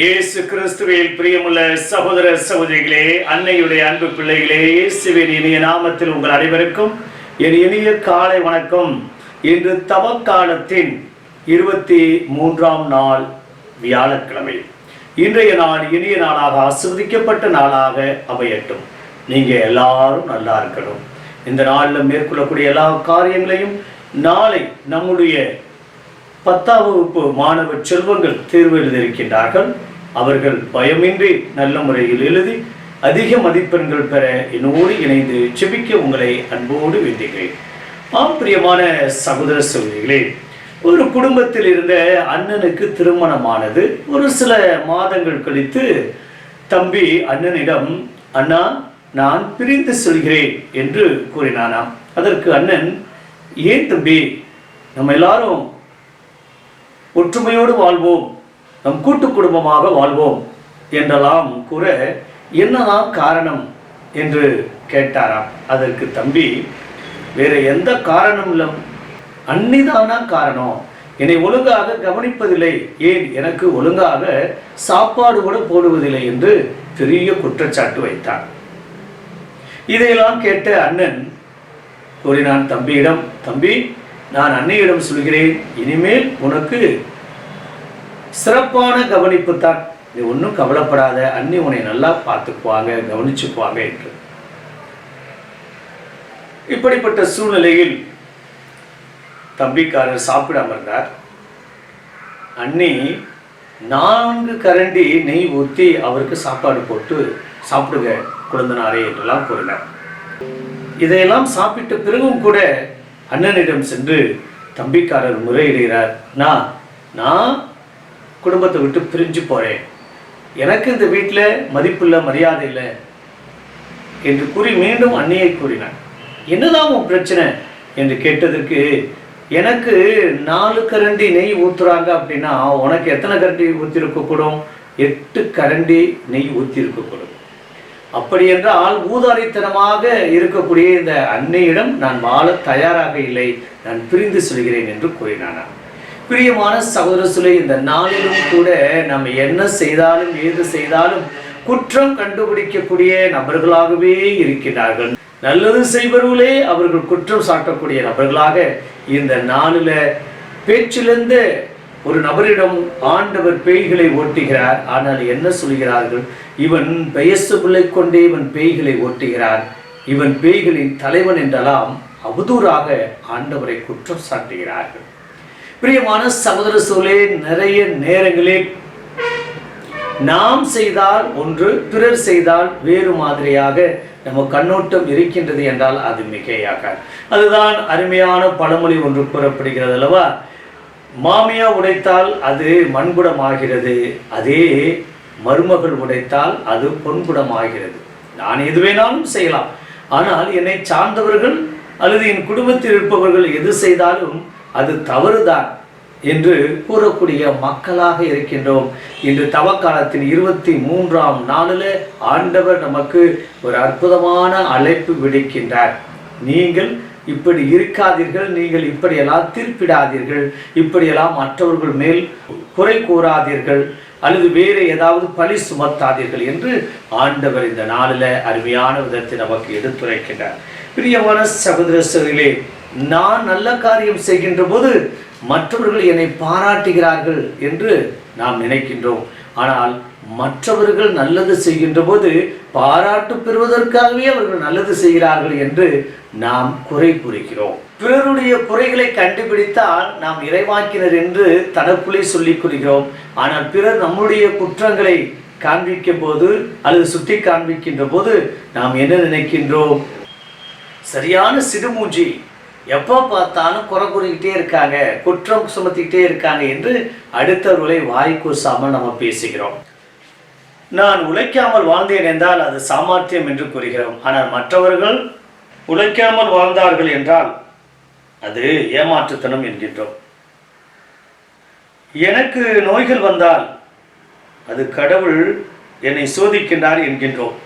இயேசு கிறிஸ்துவில் பிரியமுள்ள சகோதர சகோதரிகளே அன்னையுடைய அன்பு பிள்ளைகளே இயேசுவின் இனிய நாமத்தில் உங்கள் அனைவருக்கும் என் இனிய காலை வணக்கம். இன்று தவக்காலத்தின் இருபத்தி மூன்றாம் நாள் வியாழக்கிழமை. இன்றைய நாள் இனிய நாளாக ஆசிர்வதிக்கப்பட்ட நாளாக அமையட்டும். நீங்கள் எல்லாரும் நல்லா இருக்கணும். இந்த நாளில் மேற்கொள்ளக்கூடிய எல்லா காரியங்களையும் நாளை நம்முடைய பத்தாம் வகுப்பு மாணவ செல்வங்கள் தேர்வு எழுதியிருக்கின்றார்கள். அவர்கள் பயமின்றி நல்ல முறையில் எழுதி அதிக மதிப்பெண்கள் பெற என்னோடு இணைந்து செபிக்க உங்களை அன்போடு வேண்டுகிறேன். ஆம் பிரியமான சகோதர சகோதரிகளே ஒரு குடும்பத்தில் இருந்த அண்ணனுக்கு திருமணமானது ஒரு சில மாதங்கள் கழித்து தம்பி அண்ணனிடம் அண்ணா நான் பிரிந்து செல்கிறேன் என்று கூறினானாம். அதற்கு அண்ணன் ஏன் தம்பி நம்ம எல்லாரும் ஒற்றுமையோடு வாழ்வோம். நம் கூட்டு குடும்பமாக வாழ்வோம் என்றெல்லாம் கூற என்னதான் காரணம் என்று கேட்டாராம் அதற்கு தம்பி வேற எந்த காரணம் இல்லை அன்னிதானா காரணம்? என்னை ஒழுங்காக கவனிப்பதில்லை. ஏன் எனக்கு ஒழுங்காக சாப்பாடு கூட போடுவதில்லை என்று பெரிய குற்றச்சாட்டு வைத்தார். இதையெல்லாம் கேட்ட அண்ணன் கூறினான் தம்பியிடம் தம்பி நான் அன்னையிடம் சொல்கிறேன் இனிமேல் உனக்கு சிறப்பான கவனிப்பு தான் நீ ஒன்றும் கவலைப்படாத அண்ணி உன்னை நல்லா பார்த்துக்குவாங்க கவனிச்சுக்குவாங்க என்று. இப்படிப்பட்ட சூழ்நிலையில் தம்பிக்காரர் சாப்பிடாம இருந்தார். அண்ணி நான்கு கரண்டி நெய் ஊற்றி அவருக்கு சாப்பாடு போட்டு சாப்பிடுங்க குழந்தனாரே என்றெல்லாம் கூறினார். இதையெல்லாம் சாப்பிட்ட பிறகும் கூட அண்ணனிடம் சென்று தம்பிக்காரர் முறையிடுகிறார். நான் நான் குடும்பத்தை விட்டு பிரிஞ்சு போகிறேன் எனக்கு இந்த வீட்டில் மதிப்பில்லை மரியாதை இல்லை என்று கூறி மீண்டும் அன்னையை கூறினான். என்னதான் உன் பிரச்சனை? என்று கேட்டதற்கு எனக்கு நாலு கரண்டி நெய் ஊற்றுறாங்க அப்படின்னா உனக்கு எத்தனை கரண்டி ஊற்றிருக்கக்கூடும் எட்டு கரண்டி நெய் ஊற்றிருக்கக்கூடும் அப்படி என்றால் ஊதாரித்தனமாக இருக்கக்கூடிய இந்த அன்னையிடம் நான் வாழ தயாராக இல்லை. நான் பிரிந்து சொல்கிறேன் என்று கூறினானா. பிரியமான சகோதர சுலை இந்த நாளிலும் கூட நம்ம என்ன செய்தாலும் ஏது செய்தாலும் குற்றம் கண்டுபிடிக்கக்கூடிய நபர்களாகவே இருக்கிறார்கள் நல்லது செய்பவர்களே அவர்கள் குற்றம் சாட்டக்கூடிய நபர்களாக இந்த நாளில் பேச்சிலிருந்து ஒரு நபரிடம் ஆண்டவர் பேய்களை ஓட்டுகிறார். ஆனால் என்ன சொல்கிறார்கள்? இவன் பெயசு பிள்ளை கொண்டே இவன் பேய்களை ஓட்டுகிறார் இவன் பேய்களின் தலைவன் என்றெல்லாம் அவதூறாக ஆண்டவரை குற்றம் சாட்டுகிறார்கள். பிரியமான சகோதர சூழலே நிறைய நேரங்களில் நாம் செய்தால் ஒன்று பிறர் செய்தால் வேறு மாதிரியாக நம்ம கண்ணோட்டம் இருக்கின்றது என்றால் அது மிகையாக அதுதான் அருமையான பழமொழி ஒன்று கூறப்படுகிறது அல்லவா? மாமியா உடைத்தால் அது மண்குடமாகிறது. அதே மருமகள் உடைத்தால் அது பொன்குடம் ஆகிறது நான் எது வேணாலும் செய்யலாம். ஆனால் என்னை சார்ந்தவர்கள் அல்லது என் குடும்பத்தில் இருப்பவர்கள் எது செய்தாலும் அது தவறுதான் என்று கூறக்கூடிய மக்களாக இருக்கின்றோம். இன்று தவக்காலத்தின் இருபத்தி மூன்றாம் நாளில் ஆண்டவர் நமக்கு ஒரு அற்புதமான அழைப்பு விடுக்கின்றார். நீங்கள் இப்படி இருக்காதீர்கள் நீங்கள் இப்படியெல்லாம் தீர்ப்பிடாதீர்கள் இப்படியெல்லாம் மற்றவர்கள் மேல் குறை கூறாதீர்கள் அல்லது வேறு ஏதாவது பழி சுமத்தாதீர்கள் என்று ஆண்டவர் இந்த நாளில் அருமையான விதத்தை நமக்கு எடுத்துரைக்கின்றார். பிரியமான சகோதரர்களே நான் நல்ல காரியம் செய்கின்ற போது மற்றவர்கள் என்னை பாராட்டுகிறார்கள் என்று நாம் நினைக்கின்றோம். ஆனால் மற்றவர்கள் நல்லது செய்கின்ற போது பாராட்டு பெறுவதற்காகவே அவர்கள் நல்லது செய்கிறார்கள் என்று நாம் குறை கூறுகிறோம். பிறருடைய குறைகளை கண்டுபிடித்தால் நாம் இறைவாக்கினர் என்று தனக்குள்ளே சொல்லிக் கொள்கிறோம். ஆனால் பிறர் நம்முடைய குற்றங்களை காண்பிக்கும் போது அல்லது சுட்டி காண்பிக்கின்ற போது நாம் என்ன நினைக்கின்றோம்? சரியான சிடுமூஞ்சி எப்போ பார்த்தாலும் குறை கூறிக்கிட்டே இருக்காங்க குற்றம் சுமத்திக்கிட்டே இருக்காங்க என்று அடுத்தவர்களை வாய் கூசாமல் நம்ம பேசுகிறோம். நான் உழைக்காமல் வாழ்ந்தேன் என்றால் அது சாமர்த்தியம் என்று கூறுகிறோம். ஆனால் மற்றவர்கள் உழைக்காமல் வாழ்ந்தார்கள் என்றால் அது ஏமாற்றுத்தனம் என்கின்றோம். எனக்கு நோய்கள் வந்தால் அது கடவுள் என்னை சோதிக்கின்றார் என்கின்றோம்.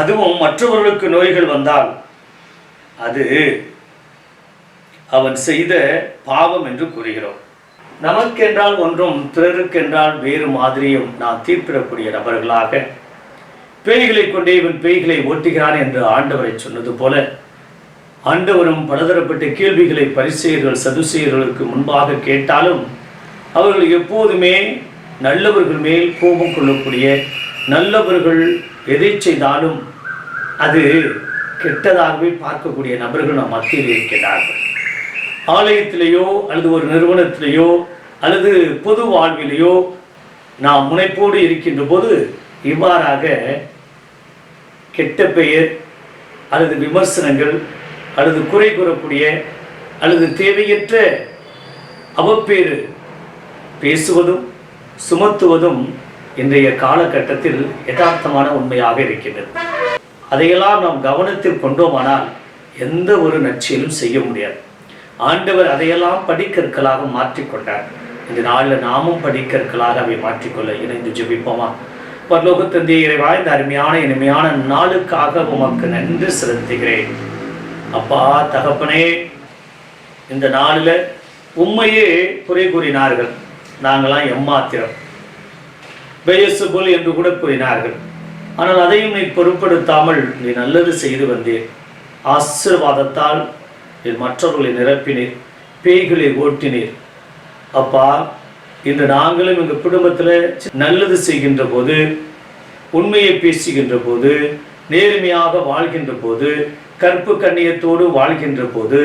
அதுவும் மற்றவர்களுக்கு நோய்கள் வந்தால் அது அவன் செய்த பாவம் என்று கூறுகிறோம். நமக்கென்றால் ஒன்றும் பிறருக்கென்றால் வேறு மாதிரியும் நாம் தீர்ப்பிடக்கூடிய நபர்களாக பேய்களை கொண்டே இவன் பேய்களை ஓட்டுகிறான் என்று ஆண்டவரை சொன்னது போல ஆண்டவரும் பலதரப்பட்ட கேள்விகளை பரிசெயர்கள் சதுசெயர்களுக்கு முன்பாக கேட்டாலும் அவர்கள் எப்போதுமே நல்லவர்கள் மேல் கோபம் கொள்ளக்கூடிய நல்லவர்கள் எதை செய்தாலும் அது கெட்டதாகவே பார்க்கக்கூடிய நபர்கள் நம் மத்தியில் இருக்கிறார்கள் ஆலயத்திலேயோ அல்லது ஒரு நிறுவனத்திலேயோ அல்லது பொது வாழ்விலேயோ நாம் முனைப்போடு இருக்கின்ற போது இவ்வாறாக கெட்ட பெயர் அல்லது விமர்சனங்கள் அல்லது குறை கூறக்கூடிய அல்லது தேவையற்ற அவப்பேறு பேசுவதும் சுமத்துவதும் இன்றைய காலகட்டத்தில் யதார்த்தமான உண்மையாக இருக்கின்றது. அதையெல்லாம் நாம் கவனத்தில் கொண்டோமானால் எந்த ஒரு நற்செயலும் செய்ய முடியாது. ஆண்டவர் அதையெல்லாம் படிக்கற்களாக மாற்றிக்கொண்டார். இந்த நாளில் நாமும் படிக்கற்களாக அவை மாற்றிக்கொள்ள இணைந்து ஜெபிப்போமா? பரலோகத்தந்தை இறைவா இந்த அருமையான இனிமையான நாளுக்காக உமக்கு நன்றி செலுத்துகிறேன். அப்பா தகப்பனே இந்த நாளில் உண்மையே குறை கூறினார்கள். நாங்களாம் எம்மாத்திரம். பெயசுபோல் என்று கூட கூறினார்கள். ஆனால் அதையும் நீ பொருட்படுத்தாமல் நீ நல்லது செய்து வந்தீர் ஆசீர்வாதத்தால் நீ மற்றவர்களை நிரப்பினீர் பேய்களை ஓட்டினீர். அப்பா இன்று நாங்களும் எங்கள் குடும்பத்தில் நல்லது செய்கின்ற போது உண்மையை பேசுகின்ற போது நேர்மையாக வாழ்கின்ற போது கற்பு கண்ணியத்தோடு வாழ்கின்ற போது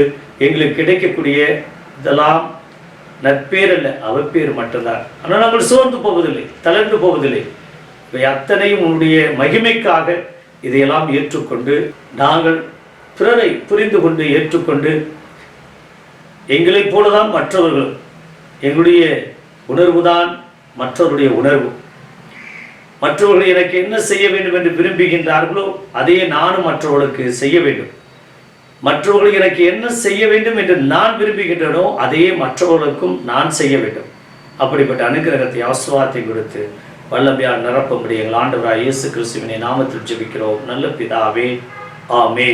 எங்களுக்கு கிடைக்கக்கூடிய இதெல்லாம் நற்பேர் அல்ல அவப்பேர் மட்டும்தான். ஆனால் நாங்கள் சோர்ந்து போவதில்லை தளர்ந்து போவதில்லை. இவை அத்தனையும் உன்னுடைய மகிமைக்காக இதையெல்லாம் ஏற்றுக்கொண்டு நாங்கள் பிறரை புரிந்து கொண்டு ஏற்றுக்கொண்டு எங்களைப் போலதான் மற்றவர்களும் எங்களுடைய உணர்வுதான் மற்றவருடைய உணர்வு. மற்றவர்கள் எனக்கு என்ன செய்ய வேண்டும் என்று விரும்புகின்றார்களோ அதையே நானும் மற்றவர்களுக்கு செய்ய வேண்டும். மற்றவர்கள் எனக்கு என்ன செய்ய வேண்டும் என்று நான் விரும்புகின்றனோ அதையே மற்றவர்களுக்கும் நான் செய்ய வேண்டும். அப்படிப்பட்ட அனுகிரகத்தை ஆசுவாதத்தை கொடுத்து வல்லமையால் நிரப்ப முடியுங்கள் ஆண்டவராய் இயேசு கிறிஸ்துவினை நாமத்தில் ஜெபிக்கிறோம். நல்ல பிதாவே ஆமே